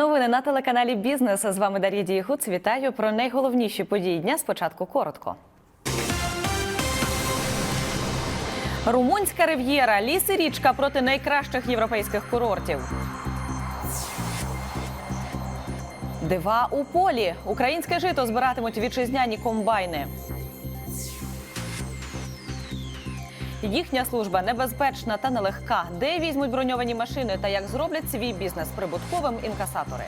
Новини на телеканалі Бізнес. З вами Дар'я Дієгуц. Вітаю про найголовніші події дня. Спочатку коротко. Румунська рив'єра, ліс і річка проти найкращих європейських курортів. Дива у полі. Українське жито збиратимуть вітчизняні комбайни. Їхня служба небезпечна та нелегка. Де візьмуть броньовані машини та як зроблять свій бізнес прибутковим інкасатори.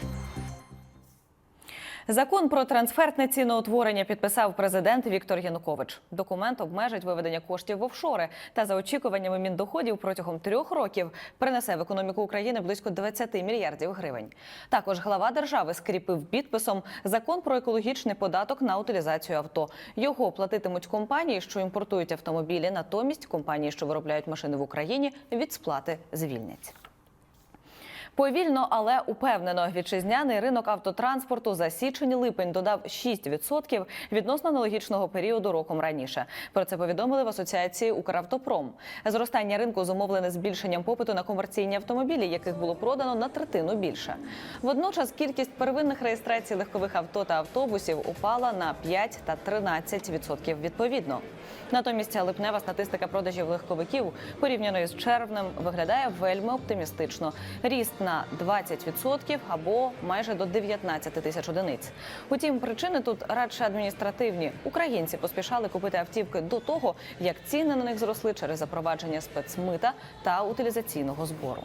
Закон про трансфертне ціноутворення підписав президент Віктор Янукович. Документ обмежить виведення коштів в офшори та за очікуваннями міндоходів протягом трьох років принесе в економіку України близько 20 мільярдів гривень. Також глава держави скріпив підписом закон про екологічний податок на утилізацію авто. Його платитимуть компанії, що імпортують автомобілі. Натомість компанії, що виробляють машини в Україні, від сплати звільнять. Повільно, але упевнено, вітчизняний ринок автотранспорту за січень-липень додав 6% відносно аналогічного періоду роком раніше. Про це повідомили в асоціації Укравтопром. Зростання ринку зумовлене збільшенням попиту на комерційні автомобілі, яких було продано на третину більше. Водночас кількість первинних реєстрацій легкових авто та автобусів упала на 5 та 13% відповідно. Натомість липнева статистика продажів легковиків порівняно із червнем виглядає вельми оптимістично. Ріст на 20% або майже до 19 тисяч одиниць. Утім, причини тут радше адміністративні. Українці поспішали купити автівки до того, як ціни на них зросли через запровадження спецмита та утилізаційного збору.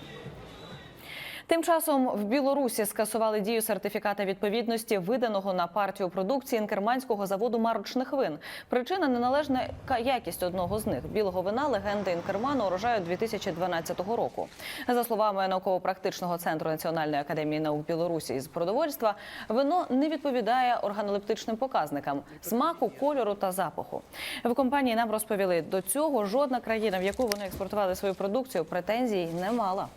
Тим часом в Білорусі скасували дію сертифіката відповідності, виданого на партію продукції інкерманського заводу марочних вин. Причина неналежна якість одного з них білого вина легенди інкерману урожаю 2012 року. За словами науково-практичного центру Національної академії наук Білорусі із продовольства, вино не відповідає органолептичним показникам смаку, кольору та запаху. В компанії нам розповіли, до цього жодна країна, в яку вони експортували свою продукцію, претензій не мала.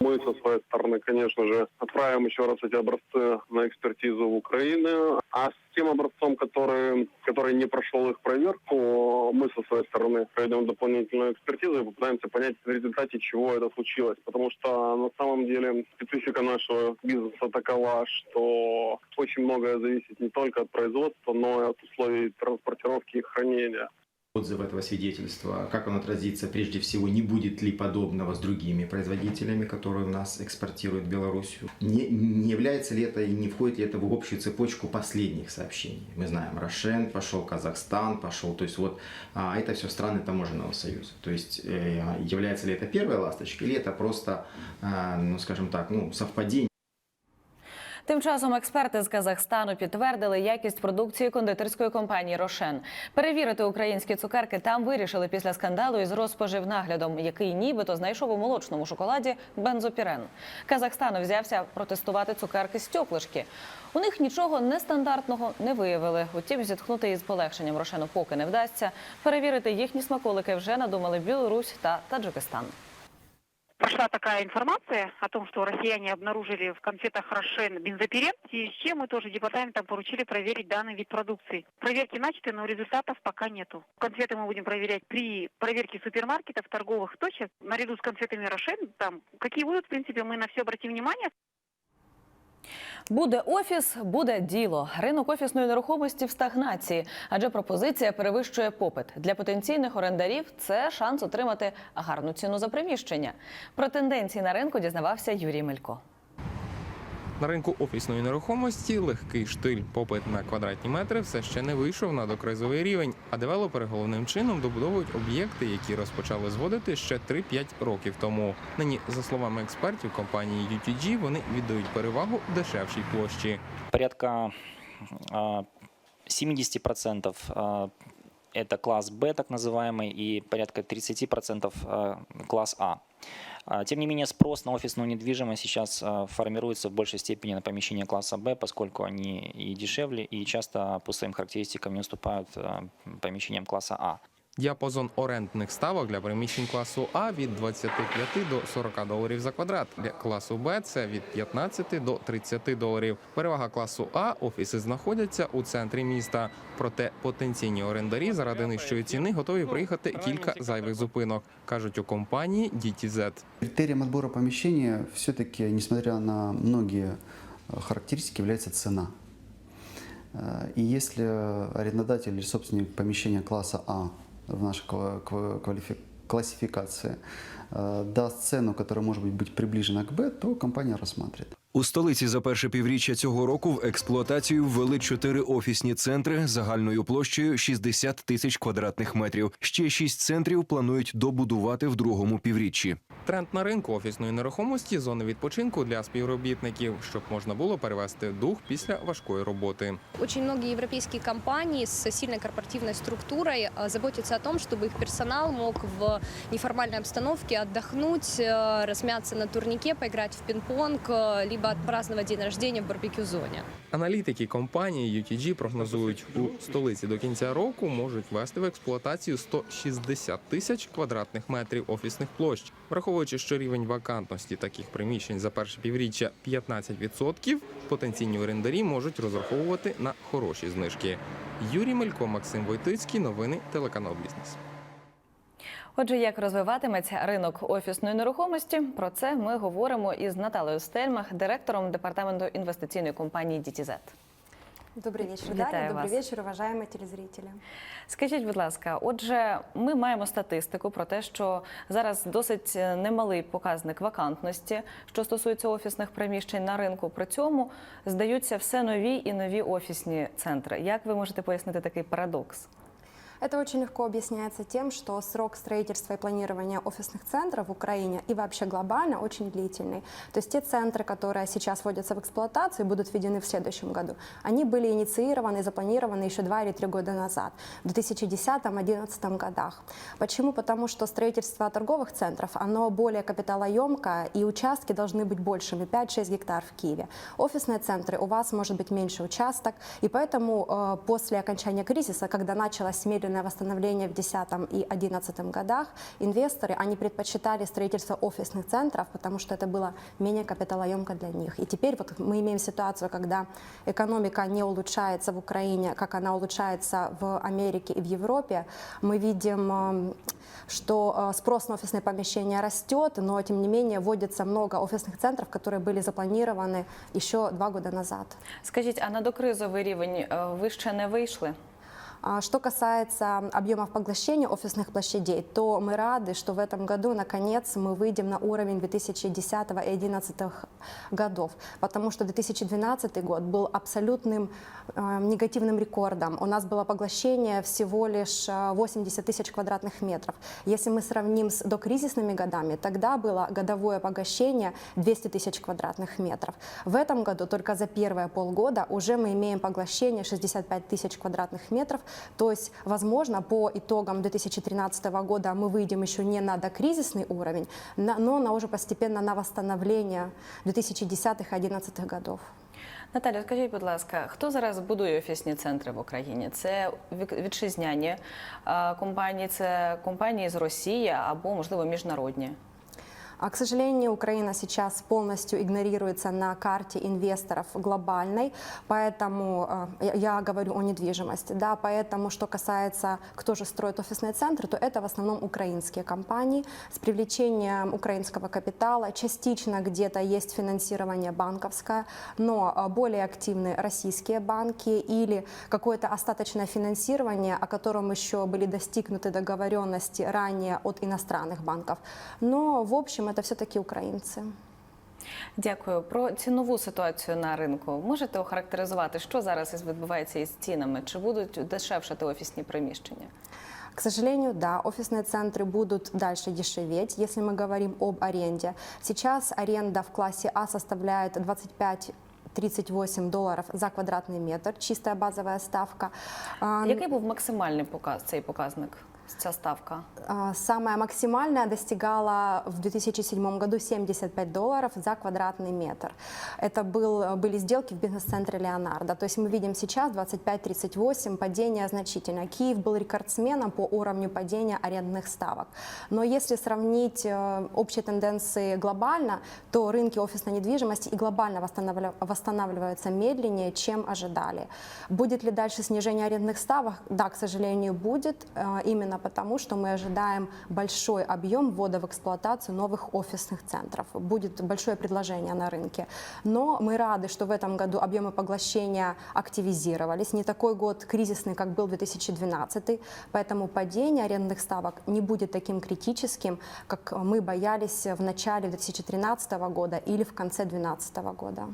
Мы со своей стороны, конечно же, отправим еще раз эти образцы на экспертизу в Украину. А с тем образцом, который, который не прошел их проверку, мы со своей стороны проведем дополнительную экспертизу и попытаемся понять в результате, чего это случилось. Потому что на самом деле специфика нашего бизнеса такова, что очень многое зависит не только от производства, но и от условий транспортировки и хранения. Отзыв этого свидетельства, как он отразится прежде всего, не будет ли подобного с другими производителями, которые у нас экспортируют в Белоруссию, не, не является ли это и не входит ли это в общую цепочку последних сообщений. Мы знаем, Рошен пошел, Казахстан пошел, то есть вот а, это все страны таможенного союза. То есть э, является ли это первой ласточкой или это просто, а, ну скажем так, ну совпадение. Тим часом експерти з Казахстану підтвердили якість продукції кондитерської компанії Рошен. Перевірити українські цукерки там вирішили після скандалу із розпоживнаглядом, який нібито знайшов у молочному шоколаді бензопірен. Казахстан взявся протестувати цукерки стьоклишки. У них нічого нестандартного не виявили. Утім, зітхнути із полегшенням Рошену поки не вдасться. Перевірити їхні смаколики вже надумали Білорусь та Таджикистан. Пошла такая информация о том, что россияне обнаружили в конфетах Рошен бензопирен, связи с чем мы тоже департаментом поручили проверить данный вид продукции. Проверки начаты, но результатов пока нету. Конфеты мы будем проверять при проверке супермаркетов, торговых точек. Наряду с конфетами Рошен, там, какие будут, в принципе, мы на все обратим внимание. Буде офіс, буде діло. Ринок офісної нерухомості в стагнації, адже пропозиція перевищує попит. Для потенційних орендарів це шанс отримати гарну ціну за приміщення. Про тенденції на ринку дізнавався Юрій Мелько. На ринку офісної нерухомості легкий штиль. Попит на квадратні метри все ще не вийшов на докризовий рівень, а девелопери головним чином добудовують об'єкти, які розпочали зводити ще 3-5 років тому. Нині, за словами експертів компанії UTG, вони віддають перевагу дешевшій площі. порядка а, 70% а, это класс Б, так называемый, и порядка 30% а, класс А. Тем не менее, спрос на офисную недвижимость сейчас формируется в большей степени на помещения класса Б, поскольку они и дешевле, и часто по своим характеристикам не уступают помещениям класса А. Діапазон орендних ставок для приміщень класу А від 25 до 40 доларів за квадрат. Для класу Б це від 15 до 30 доларів. Перевага класу А офіси знаходяться у центрі міста. Проте потенційні орендарі заради нижчої ціни готові проїхати кілька зайвих зупинок, кажуть у компанії DTZ. Критерием отбора помещения все-таки, несмотря на многие э, характеристики, цена. Э, И если арендодатель или собственник помещения класса А в нашей ква- ква- квалифи- классификации э, даст цену, которая может быть, быть приближена к Б, то компания рассматривает. У столиці за перше півріччя цього року в експлуатацію ввели чотири офісні центри загальною площею 60 тисяч квадратних метрів. Ще шість центрів планують добудувати в другому півріччі. Тренд на ринку офісної нерухомості зони відпочинку для співробітників, щоб можна було перевести дух після важкої роботи. Очень многие европейские компании с сильной корпоративной структурой э, заботятся о том, чтобы их персонал мог в неформальной обстановке отдохнуть, э, размяться на турнике, поиграть в пинг-понг, э, либо отпраздновать день рождения в барбекю-зоне. Аналітики компанії UTG прогнозують, у столиці до кінця року можуть ввести в експлуатацію 160 тисяч квадратних метрів офісних площ. Враховуючи, що рівень вакантності таких приміщень за перше півріччя 15%, потенційні орендарі можуть розраховувати на хороші знижки. Юрій Мелько, Максим Войтицький, новини телеканал Бізнес. Отже, як розвиватиметься ринок офісної нерухомості? Про це ми говоримо із Наталею Стельмах, директором департаменту інвестиційної компанії DTZ. Добрый вечер, Витаю Дарья. Добрый вас. вечер, уважаемые телезрители. Скажіть, будь ласка, отже, ми маємо статистику про те, що зараз досить немалий показник вакантності, що стосується офісних приміщень на ринку. При цьому здаються все нові і нові офісні центри. Як ви можете пояснити такий парадокс? Это очень легко объясняется тем, что срок строительства и планирования офисных центров в Украине и вообще глобально очень длительный. То есть те центры, которые сейчас вводятся в эксплуатацию и будут введены в следующем году, они были инициированы и запланированы еще два или три года назад, в 2010-2011 годах. Почему? Потому что строительство торговых центров, оно более капиталоемкое, и участки должны быть большими, 5-6 гектар в Киеве. Офисные центры у вас может быть меньше участок, и поэтому э, после окончания кризиса, когда началось медленное восстановление в 2010 и 2011 годах, инвесторы, они предпочитали строительство офисных центров, потому что это было менее капиталоемко для них. И теперь вот мы имеем ситуацию, когда экономика не улучшается в Украине, как она улучшается в Америке и в Европе. Мы видим эм, что э, спрос на офисные помещения растет, но тем не менее вводится много офисных центров, которые были запланированы еще два года назад. Скажіть, а на докризовий рівень е, ви ще не вийшли? А Что касается объемов поглощения офисных площадей, то мы рады, что в этом году, наконец, мы выйдем на уровень 2010 и 2011 годов, потому что 2012 год был абсолютным э, негативным рекордом. У нас было поглощение всего лишь э, 80 тысяч квадратных метров. Если мы сравним с докризисными годами, тогда было годовое поглощение 200 тысяч квадратных метров. В этом году только за первые полгода уже мы имеем поглощение 65 тысяч квадратных метров. То есть, возможно, по итогам 2013 года мы выйдем еще не на докризисный уровень, на- но на уже постепенно на восстановление 2010-2011 годов. Наталя, скажіть, будь ласка, хто зараз будує офісні центри в Україні? Це вік- вітчизняні е, компанії, це компанії з Росії або, можливо, міжнародні? А, к сожалению, Украина сейчас полностью игнорируется на карте инвесторов глобальной, поэтому э, я, говорю о недвижимости, да, поэтому что касается, кто же строит офисные центры, то это в основном украинские компании с привлечением украинского капитала, частично где-то есть финансирование банковское, но э, более активны российские банки или какое-то остаточное финансирование, о котором еще были достигнуты договоренности ранее от иностранных банков. Но, в общем, это все-таки украинцы. Дякую. Про цінову ситуацію на ринку можете охарактеризувати, що зараз із- відбувається із цінами? Чи будуть дешевшати офісні приміщення? К сожалению, да, офисные центры будут дальше дешеветь, если мы говорим об аренде. Сейчас аренда в классе А составляет 25 38 долларов за квадратный метр, чистая базовая ставка. А, Який був максимальний показ цей показник? Ця ставка? А, Самая максимальная достигала в 2007 году 75 долларов за квадратный метр. Это был, были сделки в бизнес-центре Леонардо. То есть мы видим сейчас 25-38, падение значительное. Киев был рекордсменом по уровню падения арендных ставок. Но если сравнить э, общие тенденции глобально, то рынки офисной недвижимости и глобально восстанавлива- восстанавливаются медленнее, чем ожидали. Будет ли дальше снижение арендных ставок? Да, к сожалению, будет. э, Именно потому, что мы ожидаем большой объем ввода в эксплуатацию новых офисных центров. Будет большое предложение на рынке. Но мы рады, что в этом году объемы поглощения активизировались. Не такой год кризисный, как был 2012, поэтому падение арендных ставок не будет таким критическим, как мы боялись в начале 2013 года или в конце 2012 года.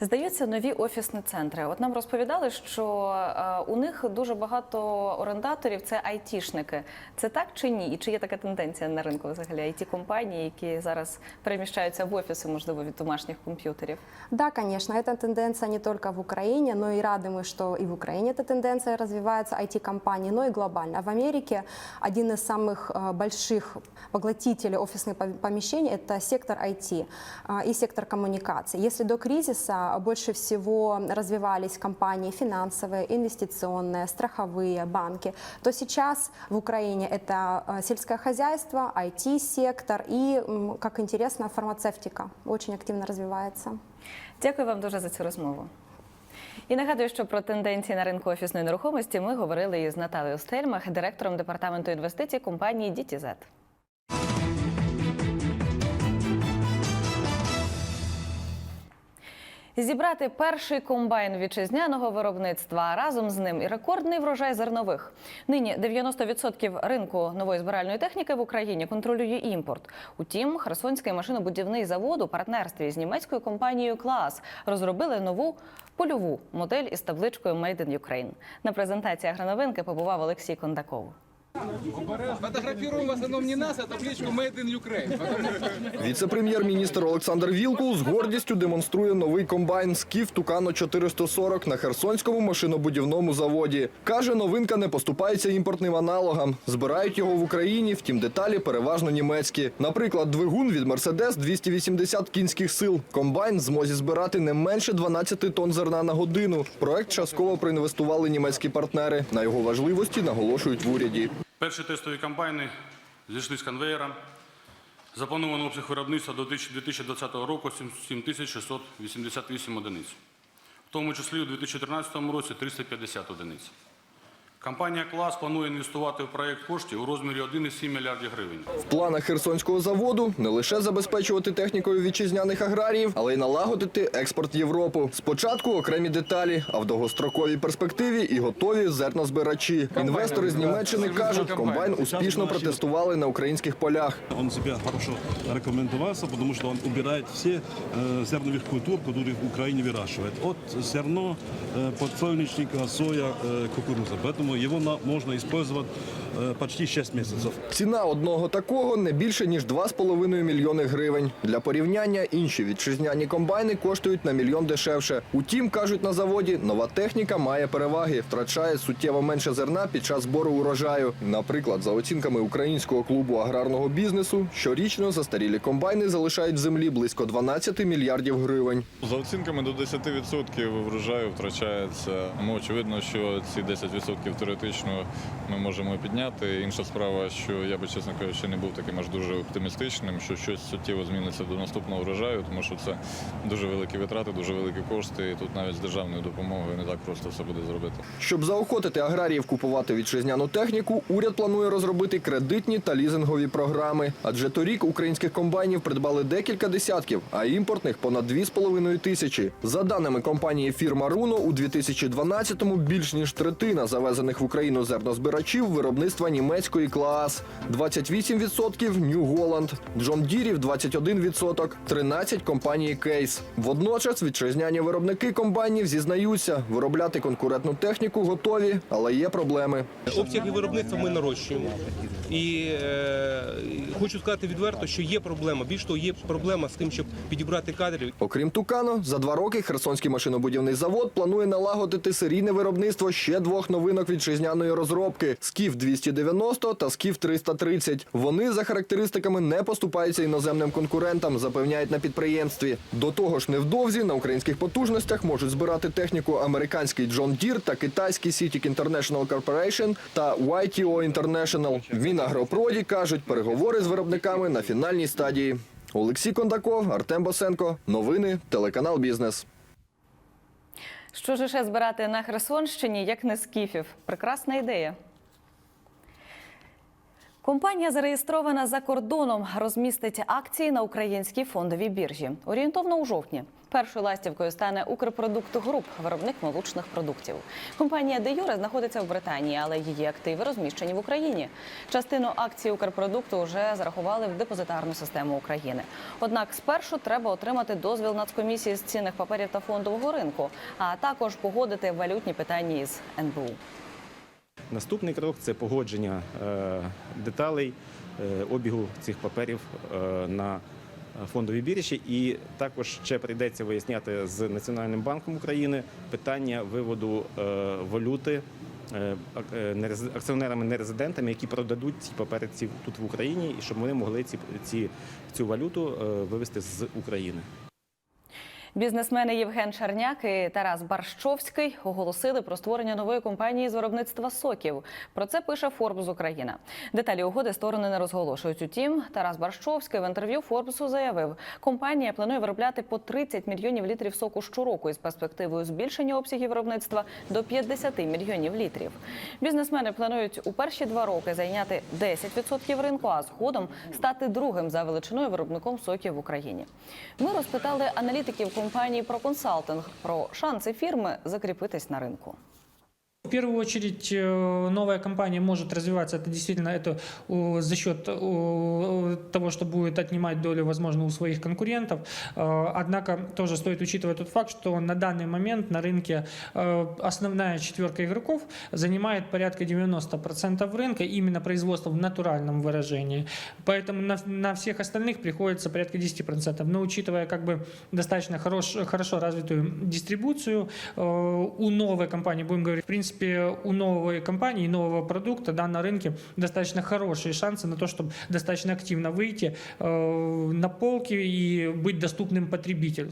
Здаються нові офісні центри. От нам розповідали, що е, у них дуже багато орендаторів це айтішники. Це так чи ні? І чи є така тенденція на ринку взагалі? it компанії, які зараз переміщаються в офіси, можливо, від домашніх комп'ютерів? Да, конечно, эта тенденция не только в Украине, но и рады мы, что и в Украине эта тенденция развивается, IT-компании, но и глобально. В Америке один из самых э, больших поглотителей офисных пом- помещений – это сектор IT э, и сектор коммуникаций. Если до кризиса больше всего развивались компании финансовые, инвестиционные, страховые, банки, то сейчас в Украине это э, сельское хозяйство, IT-сектор и, как интересно, фармацевтика очень активно развивается. Дякую вам дуже за цю розмову. І нагадую, що про тенденції на ринку офісної нерухомості ми говорили із Наталею Стельмах, директором департаменту інвестицій компанії DTZ. Зібрати перший комбайн вітчизняного виробництва, разом з ним і рекордний врожай зернових. Нині 90% ринку нової збиральної техніки в Україні контролює імпорт. Утім, Херсонський машинобудівний завод у партнерстві з німецькою компанією Клас розробили нову польову модель із табличкою Made in Ukraine. На презентації агроновинки побував Олексій Кондаков. Фотографируем в основном не нас, а табличку Made in Ukraine. Віце-прем'єр-міністр Олександр Вілкул з гордістю демонструє новий комбайн «Скіф Тукано 440 на Херсонському машинобудівному заводі. Каже, новинка не поступається імпортним аналогам. Збирають його в Україні, втім деталі переважно німецькі. Наприклад, двигун від Мерседес 280 кінських сил. Комбайн змозі збирати не менше 12 тонн зерна на годину. Проект частково проінвестували німецькі партнери. На його важливості наголошують в уряді. Перші тестові комбайни зійшли з конвейера. Запланований обсяг виробництва до 2020 року 7688 одиниць, в тому числі у 2013 році 350 одиниць. Компанія «Клас» планує інвестувати в проєкт коштів у розмірі 1,7 мільярдів гривень. В планах Херсонського заводу не лише забезпечувати технікою вітчизняних аграріїв, але й налагодити експорт в Європу. Спочатку окремі деталі, а в довгостроковій перспективі і готові зернозбирачі. Інвестори з Німеччини кажуть, комбайн успішно протестували на українських полях. Он себя хорошо рекомендовался, потому что он убирает все э, зерновых культур, которые в Украине выращивают. От зерно, э, подсолнечника, соя, э, кукуруза. Поэтому его на- можно использовать почти 6 месяцев. Ціна одного такого не більше ніж 2,5 мільйони гривень. Для порівняння інші вітчизняні комбайни коштують на мільйон дешевше. Утім, кажуть на заводі, нова техніка має переваги, втрачає суттєво менше зерна під час збору урожаю. Наприклад, за оцінками українського клубу аграрного бізнесу, щорічно застарілі комбайни залишають в землі близько 12 мільярдів гривень. За оцінками до 10% врожаю втрачається. Ну, очевидно, що ці 10% теоретично ми можемо підняти. Інша справа, що я би, чесно кажучи, не був таким аж дуже оптимістичним, що щось суттєво зміниться до наступного врожаю, тому що це дуже великі витрати, дуже великі кошти. І тут навіть з державною допомогою не так просто все буде зробити. Щоб заохотити аграріїв купувати вітчизняну техніку, уряд планує розробити кредитні та лізингові програми. Адже торік українських комбайнів придбали декілька десятків, а імпортних понад 2,5 тисячі. За даними компанії фірма Руно, у 2012-му більш ніж третина завезених в Україну зернозбирачів виробництва німецької клас, 28% New Holland, Джон Дірів 21%, 13 компанії Кейс. Водночас вітчизняні виробники комбайнів зізнаються, виробляти конкурентну техніку готові, але є проблеми. Обсяги виробництва ми нарощуємо. І е, хочу сказати відверто, що є проблема. Більш того, є проблема з тим, щоб підібрати кадрів. Окрім Тукано, за два роки Херсонський машинобудівний завод планує налагодити серійне виробництво ще двох новинок вітчизняної розробки Скіф 290 та Скіф 330. Вони за характеристиками не поступаються іноземним конкурентам, запевняють на підприємстві. До того ж, невдовзі на українських потужностях можуть збирати техніку американський John Deere та китайський CITIC International Corporation та YTO International. В Мінагропроді кажуть, переговори з виробниками на фінальній стадії. Олексій Кондаков, Артем Босенко. Новини, телеканал Бізнес. Що ж ще збирати на Херсонщині, як не скіфів? Прекрасна ідея. Компанія зареєстрована за кордоном, розмістить акції на українській фондовій біржі. Орієнтовно у жовтні. Першою ластівкою стане Укрпродукт Груп, виробник молочних продуктів. Компанія Де Юре знаходиться в Британії, але її активи розміщені в Україні. Частину акцій Укрпродукту вже зарахували в депозитарну систему України. Однак спершу треба отримати дозвіл Нацкомісії з цінних паперів та фондового ринку, а також погодити валютні питання із НБУ. Наступний крок це погодження е, деталей е, обігу цих паперів е, на фондовій біржі, і також ще прийдеться виясняти з Національним банком України питання виводу валюти ак- е, акціонерами-нерезидентами, які продадуть ці папери тут в Україні, і щоб вони могли ці, ці цю валюту вивести з України. Бізнесмени Євген Черняк і Тарас Барщовський оголосили про створення нової компанії з виробництва соків. Про це пише Форбс Україна. Деталі угоди сторони не розголошують. Утім, Тарас Барщовський в інтерв'ю Форбсу заявив, компанія планує виробляти по 30 мільйонів літрів соку щороку із перспективою збільшення обсягів виробництва до 50 мільйонів літрів. Бізнесмени планують у перші два роки зайняти 10% ринку, а згодом стати другим за величиною виробником соків в Україні. Ми розпитали аналітиків компанії про консалтинг про шанси фірми закріпитись на ринку. В первую очередь э, новая компания может развиваться, это действительно это за счет э, того, что будет отнимать долю, возможно, у своих конкурентов. Э, Однако тоже стоит учитывать тот факт, что на данный момент на рынке основная четверка игроков занимает порядка 90% рынка именно производства в натуральном выражении. Поэтому на, на всех остальных приходится порядка 10%. Но учитывая как бы достаточно хорош, хорошо развитую дистрибуцию, у новой компании, будем говорить, в принципе, у новой компании, нового продукта да, на рынке достаточно хорошие шансы на то, чтобы достаточно активно выйти э, на полки и быть доступным потребителю.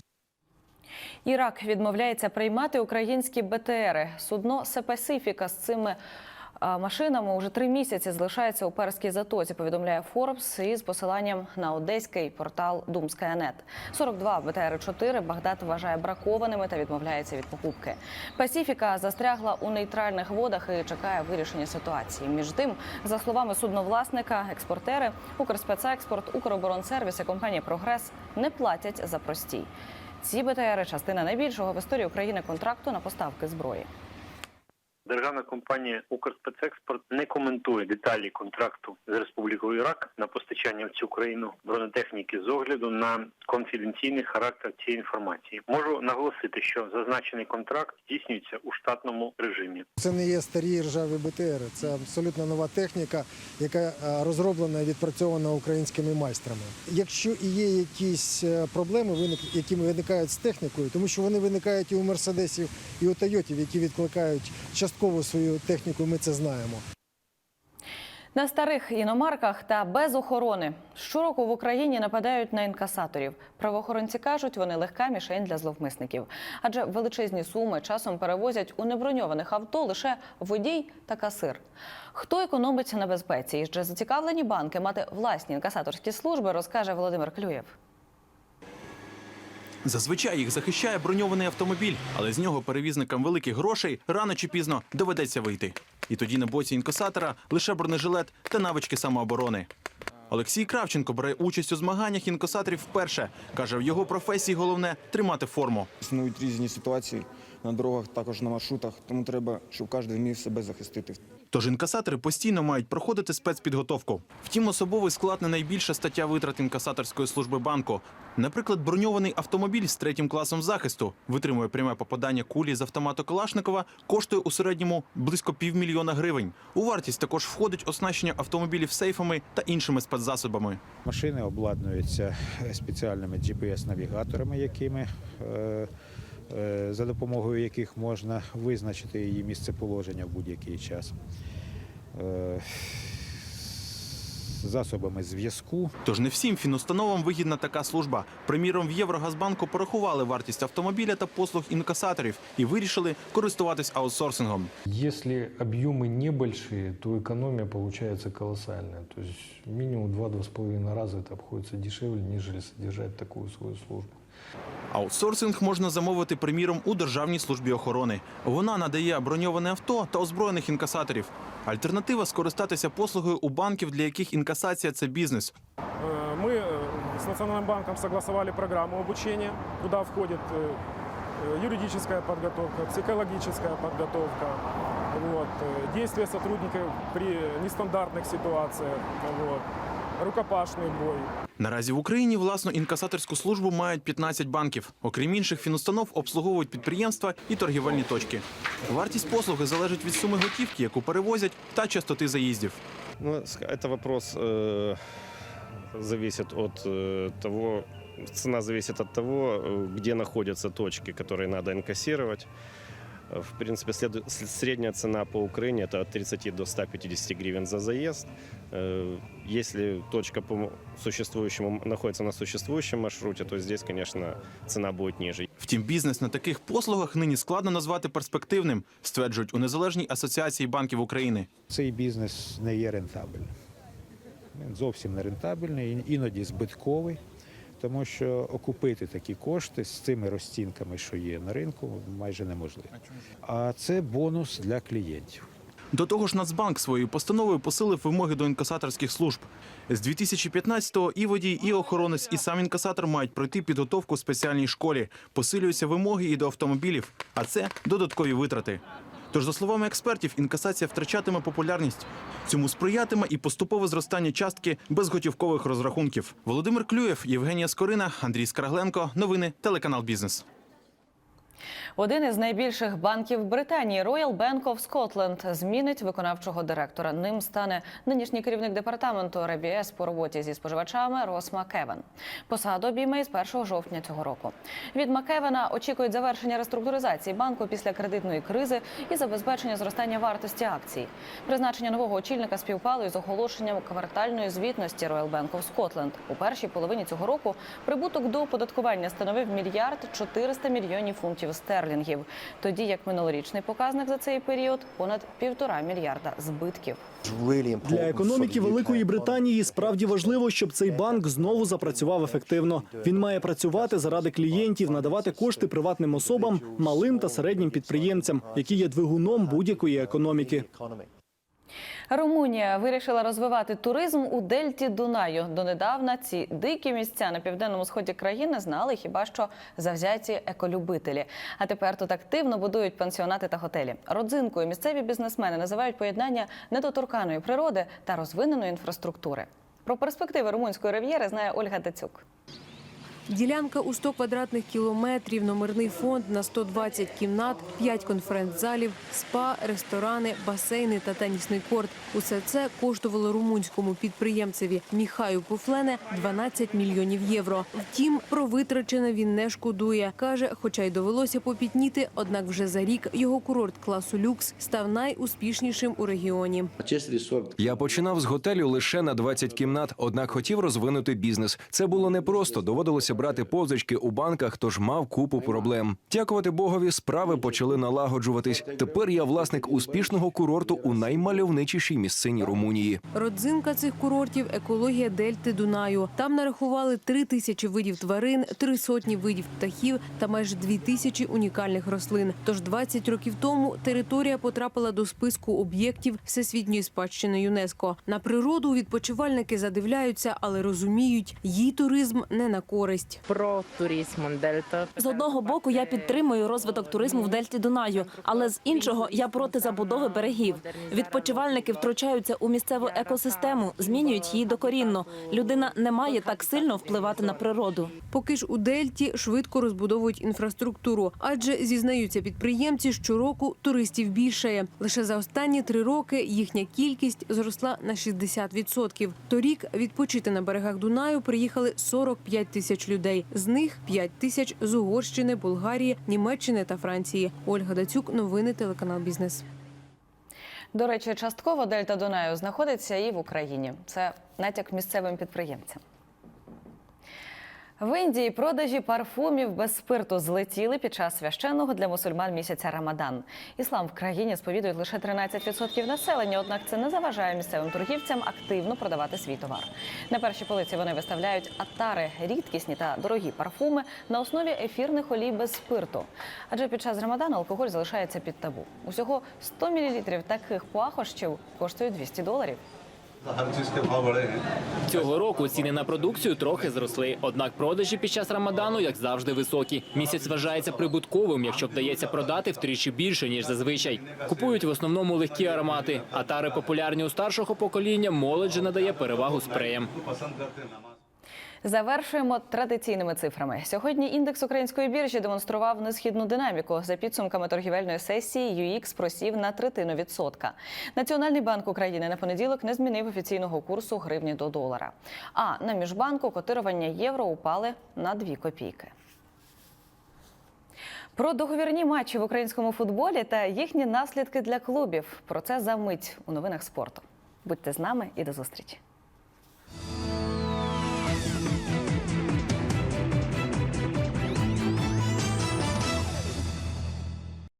Ірак відмовляється приймати українські БТРи. Судно Сепасифіка з цими а, машинами уже три місяці залишається у Перській затоці. Повідомляє Форбс із посиланням на одеський портал Думская.нет. 42 БТРи 4 Багдад вважає бракованими та відмовляється від покупки. Пасіфіка застрягла у нейтральних водах і чекає вирішення ситуації. Між тим, за словами судновласника, експортери Укрспецекспорт, Укроборонсервіс і компанія Прогрес не платять за простій. Ці БТРи – частина найбільшого в історії України контракту на поставки зброї. Державна компанія Укрспецекспорт не коментує деталі контракту з Республікою Ірак на постачання в цю країну бронетехніки з огляду на конфіденційний характер цієї інформації. Можу наголосити, що зазначений контракт здійснюється у штатному режимі. Це не є старі ржаві БТР, це абсолютно нова техніка, яка е, розроблена і відпрацьована українськими майстрами. Якщо і є якісь е, проблеми, які виникають з технікою, тому що вони виникають і у мерседесів, і у Тойотів, які відкликають частково свою техніку, ми це знаємо. На старих іномарках та без охорони щороку в Україні нападають на інкасаторів. Правоохоронці кажуть, вони легка мішень для зловмисників, адже величезні суми часом перевозять у неброньованих авто лише водій та касир. Хто економить на безпеці і чи зацікавлені банки мати власні інкасаторські служби, розкаже Володимир Клюєв. Зазвичай їх захищає броньований автомобіль, але з нього перевізникам великих грошей рано чи пізно доведеться вийти. І тоді на боці інкасатора лише бронежилет та навички самооборони. Олексій Кравченко бере участь у змаганнях інкасаторів вперше. Каже, в його професії головне тримати форму. Існують різні ситуації на дорогах, також на маршрутах, тому треба, щоб кожен вмів себе захистити. Тож інкасатори постійно мають проходити спецпідготовку. Втім, особовий склад не найбільша стаття витрат інкасаторської служби банку. Наприклад, броньований автомобіль з третім класом захисту витримує пряме попадання кулі з автомату Калашникова, коштує у середньому близько півмільйона гривень. У вартість також входить оснащення автомобілів сейфами та іншими спецзасобами. Машини обладнуються спеціальними GPS-навігаторами, якими е, за допомогою яких можна визначити її місцеположення в будь-який час. Е, з Засобами зв'язку Тож не всім фінустановам вигідна така служба. Приміром, в Єврогазбанку порахували вартість автомобіля та послуг інкасаторів і вирішили користуватись аутсорсингом. Если объемы небольшие, то экономия получается колоссальная. То есть минимум 2-2,5 раза это обходится дешевле, нежели содержать такую свою службу. Аутсорсинг можна замовити, приміром, у Державній службі охорони. Вона надає броньоване авто та озброєних інкасаторів. Альтернатива скористатися послугою у банків, для яких інкасація це бізнес. Э, Мы э, с Национальным банком согласовали программу обучения, куда входит э, э, юридическая подготовка, психологическая подготовка, вот, э, действия сотрудников при нестандартных ситуациях, вот, рукопашный бой. Наразі в Україні власну інкасаторську службу мають 15 банків. Окрім інших фінустанов, обслуговують підприємства і торгівельні точки. Вартість послуги залежить від суми готівки, яку перевозять, та частоти заїздів. Ну, с- это вопрос э, зависит от э, того, цена зависит от того, э, где находятся точки, которые надо инкассировать. Э, В принципе, следу- с- средняя цена по Украине это от 30 до 150 гривен за заезд. Э, Если точка по м- существующему находится на существующем маршруте, то здесь, конечно, цена будет ниже. Втім, бізнес на таких послугах нині складно назвати перспективним, стверджують у незалежній асоціації банків України. цей бізнес не є рентабельним. Він зовсім не рентабельний, ін- іноді збитковий, тому що окупити такі кошти з цими розцінками, що є на ринку, майже неможливо. А це бонус для клієнтів. До того ж, Нацбанк своєю постановою посилив вимоги до інкасаторських служб. З 2015-го і водій, і охоронець, і сам інкасатор мають пройти підготовку у спеціальній школі. Посилюються вимоги і до автомобілів, а це додаткові витрати. Тож, за словами експертів, інкасація втрачатиме популярність. Цьому сприятиме і поступове зростання частки безготівкових розрахунків. Володимир Клюєв, Євгенія Скорина, Андрій Скрагленко. Новини телеканал Бізнес. Один із найбільших банків Британії Royal Bank of Scotland змінить виконавчого директора. Ним стане нинішній керівник департаменту РБС по роботі зі споживачами Рос Макевен. Посаду обійме з 1 жовтня цього року. Від Макевена очікують завершення реструктуризації банку після кредитної кризи і забезпечення зростання вартості акцій. Призначення нового очільника співпало із оголошенням квартальної звітності Royal Bank of Scotland. У першій половині цього року прибуток до оподаткування становив мільярд 400 мільйонів фунтів стерлінгів, тоді як минулорічний показник за цей період понад півтора мільярда збитків. Для економіки Великої Британії справді важливо, щоб цей банк знову запрацював ефективно. Він має працювати заради клієнтів, надавати кошти приватним особам, малим та середнім підприємцям, які є двигуном будь-якої економіки. Румунія вирішила розвивати туризм у дельті Дунаю. Донедавна ці дикі місця на південному сході країни знали хіба що завзяті еколюбителі. А тепер тут активно будують пансіонати та готелі. Родзинкою місцеві бізнесмени називають поєднання недоторканої природи та розвиненої інфраструктури. Про перспективи румунської рив'єри знає Ольга Дацюк. Ділянка у 100 квадратних кілометрів, номерний фонд на 120 кімнат, 5 конференц-залів, спа, ресторани, басейни та тенісний корт. Усе це коштувало румунському підприємцеві Міхаю Пуфлене 12 мільйонів євро. Втім, про витрачене він не шкодує. Каже, хоча й довелося попітніти, однак вже за рік його курорт класу люкс став найуспішнішим у регіоні. Я починав з готелю лише на 20 кімнат, однак хотів розвинути бізнес. Це було непросто. Доводилося брати позички у банках, тож мав купу проблем. Дякувати Богові, справи почали налагоджуватись. Тепер я власник успішного курорту у наймальовничішій місцині Румунії. Родзинка цих курортів екологія дельти Дунаю. Там нарахували три тисячі видів тварин, три сотні видів птахів та майже дві тисячі унікальних рослин. Тож 20 років тому територія потрапила до списку об'єктів всесвітньої спадщини ЮНЕСКО. На природу відпочивальники задивляються, але розуміють, їй туризм не на користь. Про туризм Дельта. З одного боку я підтримую розвиток туризму в дельті Дунаю, але з іншого я проти забудови берегів. Відпочивальники втручаються у місцеву екосистему, змінюють її докорінно. Людина не має так сильно впливати на природу. Поки ж у Дельті швидко розбудовують інфраструктуру, адже зізнаються підприємці, щороку туристів більшає. Лише за останні три роки їхня кількість зросла на 60%. Торік відпочити на берегах Дунаю приїхали 45 тисяч людей. Людей. З них 5 тисяч з Угорщини, Болгарії, Німеччини та Франції. Ольга Дацюк, новини телеканал Бізнес. До речі, частково дельта Дунаю знаходиться і в Україні. Це натяк місцевим підприємцям. В Індії продажі парфумів без спирту злетіли під час священного для мусульман місяця Рамадан. Іслам в країні сповідують лише 13% населення, однак це не заважає місцевим торгівцям активно продавати свій товар. На першій полиці вони виставляють атари, рідкісні та дорогі парфуми на основі ефірних олій без спирту. Адже під час Рамадану алкоголь залишається під табу. Усього 100 мл таких пахощів коштують 200 доларів. Цього року ціни на продукцію трохи зросли. Однак продажі під час Рамадану, як завжди, високі. Місяць вважається прибутковим, якщо вдається продати втричі більше ніж зазвичай. Купують в основному легкі аромати. А тари популярні у старшого покоління. Молодь же надає перевагу спреям. Завершуємо традиційними цифрами. Сьогодні індекс української біржі демонстрував несхідну динаміку. За підсумками торгівельної сесії UX просів на третину відсотка. Національний банк України на понеділок не змінив офіційного курсу гривні до долара. А на міжбанку котирування євро упали на 2 копійки. Про договірні матчі в українському футболі та їхні наслідки для клубів. Про це за мить у новинах спорту. Будьте з нами і до зустрічі.